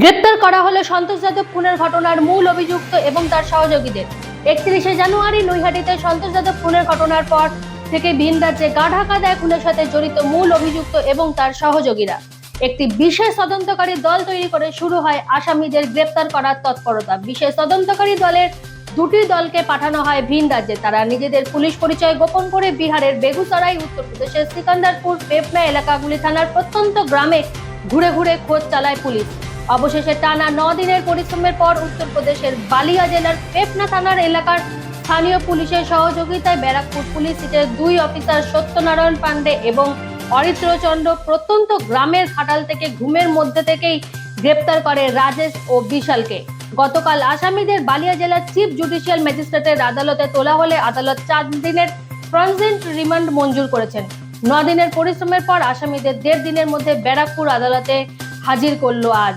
গ্রেপ্তার করা হলো সন্তোষ যাদব খুনের ঘটনার মূল অভিযুক্ত এবং তার সহযোগীদের। একত্রিশে জানুয়ারি নৈহাটিতে সন্তোষ যাদব খুনের ঘটনার পর থেকে ভিন রাজ্যে গা ঢাকা দেয় খুনের সাথে জড়িত মূল অভিযুক্ত এবং তার সহযোগীরা। একটি বিশেষ তদন্তকারী দল তৈরি করে শুরু হয় আসামিদের গ্রেপ্তার করার তৎপরতা। বিশেষ তদন্তকারী দলের দুটি দলকে পাঠানো হয় ভিন রাজ্যে। তারা নিজেদের পুলিশ পরিচয় গোপন করে বিহারের বেগুসরাই, উত্তরপ্রদেশের সিকান্দারপুর, পেপনা এলাকাগুলি থানার প্রত্যন্ত গ্রামে ঘুরে ঘুরে খোঁজ চালায় পুলিশ। অবশেষে টানা ন দিনের পরিশ্রমের পর উত্তরপ্রদেশের বালিয়া জেলার পেপনা থানার এলাকার স্থানীয় পুলিশের সহযোগিতায় ব্যারাকপুর পুলিশ সিটের দুই অফিসার সত্যনারায়ণ পান্ডে এবং অরিত্রচন্দ্র প্রত্যন্ত গ্রামের খাটাল থেকে ঘুমের মধ্যে থেকেই গ্রেপ্তার করে রাজেশ ও বিশালকে। গতকাল আসামিদের বালিয়া জেলার চিফ জুডিশিয়াল ম্যাজিস্ট্রেটের আদালতে তোলা হলে আদালত চার দিনের ট্রানজিট রিমান্ড মঞ্জুর করেছেন। ন দিনের পরিশ্রমের পর আসামিদের দেড় দিনের মধ্যে ব্যারাকপুর আদালতে হাজির করল আজ।